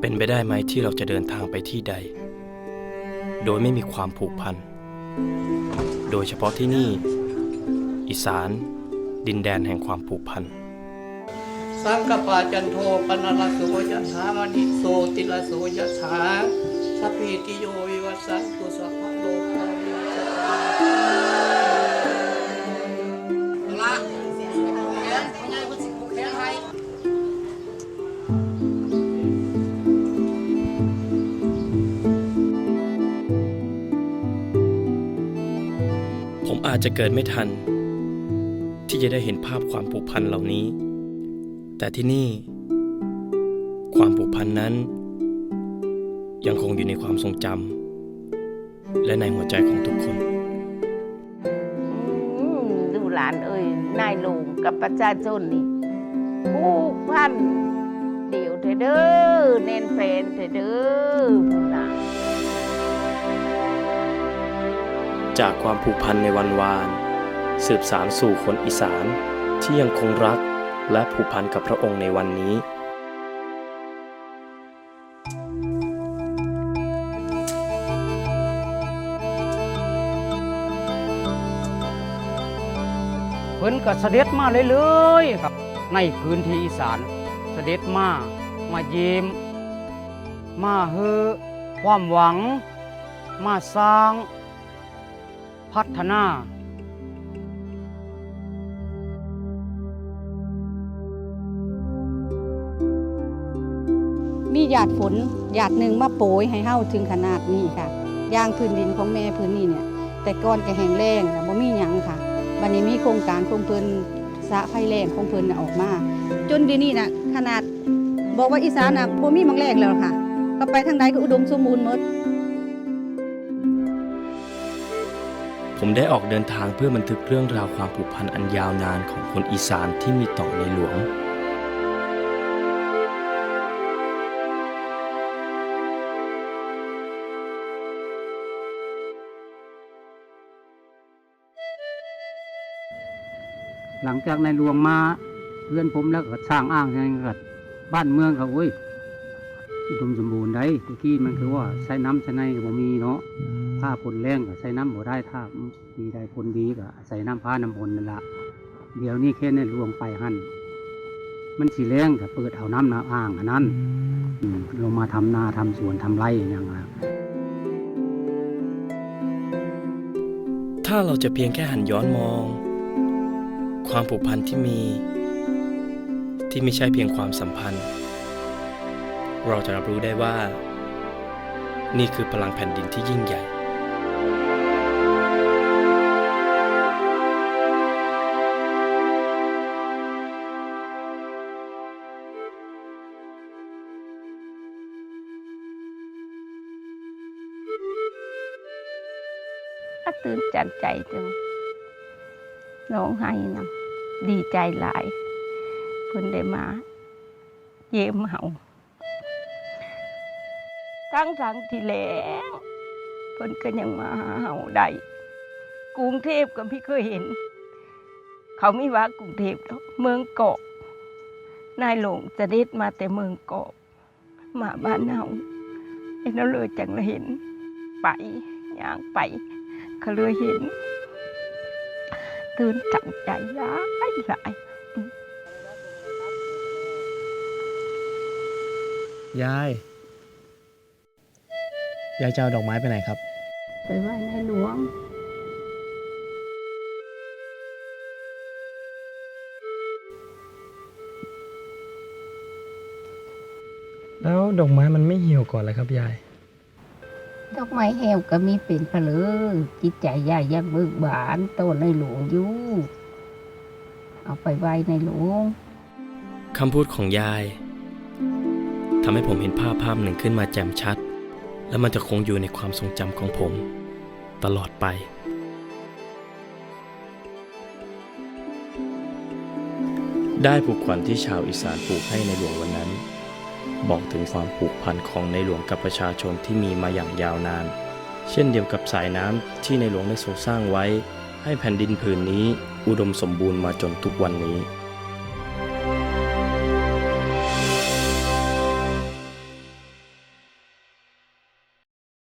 เป็นไปได้ไหมที่เราจะเดินทางไปที่ใด โดยไม่มีความผูกพัน โดยเฉพาะที่นี่ อีสาน ดินแดนแห่งความผูกพัน สังกปาจันโทปนรสโสยถามณิโสติลโสยะถาสพพิติโยวิวัสสันตุสัพพโลกาวิวัสสัน อาจจะเกิดไม่ทัน ที่จะได้เห็นภาพความผูกพันเหล่านี้ แต่ที่นี่ ความผูกพันนั้น ยังคงอยู่ในความทรงจำและในหัวใจของทุกคนดูหลานเอ้ยนายหลวงกับประชาชนนี่ผูกพัน เดี๋ยวเถอเด้อเน้นแฟนเถอเด้อพุ่นน่ะ จากความผูกพันในวันวาน สืบสารสู่คนอีสานที่ยังคงรักและผูกพันกับพระองค์ในวันนี้ เพิ่นก็เสด็จมาเรื่อยๆครับ ในพื้นที่อีสานเสด็จมามาเยี่ยมมาเฮือความหวัง มาสร้าง พัฒนามีหยาดฝนหยาดหนึ่งมาโปรยให้เฮาถึงขนาดนี้ค่ะย่างพื้นดินของแม่พื้นนี้เนี่ย แต่ก่อนก็แห้งแล้งแล้วบ่มีหยังค่ะบัดนี้มีโครงการของเพิ่นสะไฟแรงของเพิ่นน่ะออกมา จนเดี๋ยวนี้น่ะขนาดบอกว่าอีสานน่ะบ่มีมังแรงแล้วค่ะ ก็ไปทางใดก็อุดมสมบูรณ์หมด ผมได้ออกเดินทางเพื่อบันทึกเรื่องราวความผูกพันอันยาวนานของคนอีสานที่มีต่อในหลวง หลังจากในหลวงมาเพื่อนผมแล้วก็สร้างอ้างยังไงก็บ้านเมืองเขาโอ้ย อุดมสมบูรณ์ได้ตะกี้มันคือว่าใช้น้ำใช้ในก็บ่มีเนาะถ้าผลแรงก็ใช้น้ำบ่ได้ถ้ามีได้ผลดีก็ใส่น้ำพ้าน้ำพลนั่นละเดี๋ยวนี้แค่ในหลวงไปหั่นมันสีแรงก็เปิดเอาน้ำน้ำอ่างอันนั้นอืมลงมาทำนาทำสวนทำไร่อย่างเงี้ยถ้าเราจะเพียงแค่หันย้อนมอง ความผูกพันที่มี ที่ไม่ใช่เพียงความสัมพันธ์ เราจะรับรู้ได้ว่า นี่คือพลังแผ่นดินที่ยิ่งใหญ่ ก็ตื่นจันใจจังร้องไห้นำดีใจหลายเพิ่นได้มา เยี่ยมเฮา ทั้งทั้งที่แหลงเพิ่นก็ยังมาหาเฮาได้กรุงเทพก็พี่เคยเห็น เขาไม่ว่ากรุงเทพหรอกเมืองเกาะนายหลวงจะเด็ดมาแต่เมืองเกาะมาบ้านเฮาเอ็นเอาเลยจังเลยเห็น ไปย่างไปก็เลยเห็น ตื่นจังใจหลายหลายยาย ยายจะเอาดอกไม้ไปไหนครับ ไปไหว้ในหลวง แล้วดอกไม้มันไม่เหี่ยวก่อนเลยครับยาย ดอกไม้แหวก็มีเป็นเพลอจิตใจยายยังเบิกบานโตในหลวงอยู่ เอาไปไหว้ในหลวง คำพูดของยายทำให้ผมเห็นภาพภาพหนึ่งขึ้นมาแจ่มชัด และมันจะคงอยู่ในความทรงจำของผม ตลอดไปได้ผูกขวัญที่ชาวอีสานผูกให้ในหลวงวันนั้น บอกถึงความผูกพันของในหลวงกับประชาชนที่มีมาอย่างยาวนาน เช่นเดียวกับสายน้ำที่ในหลวงได้ทรงสร้างไว้ ให้แผ่นดินผืนนี้อุดมสมบูรณ์มาจนทุกวันนี้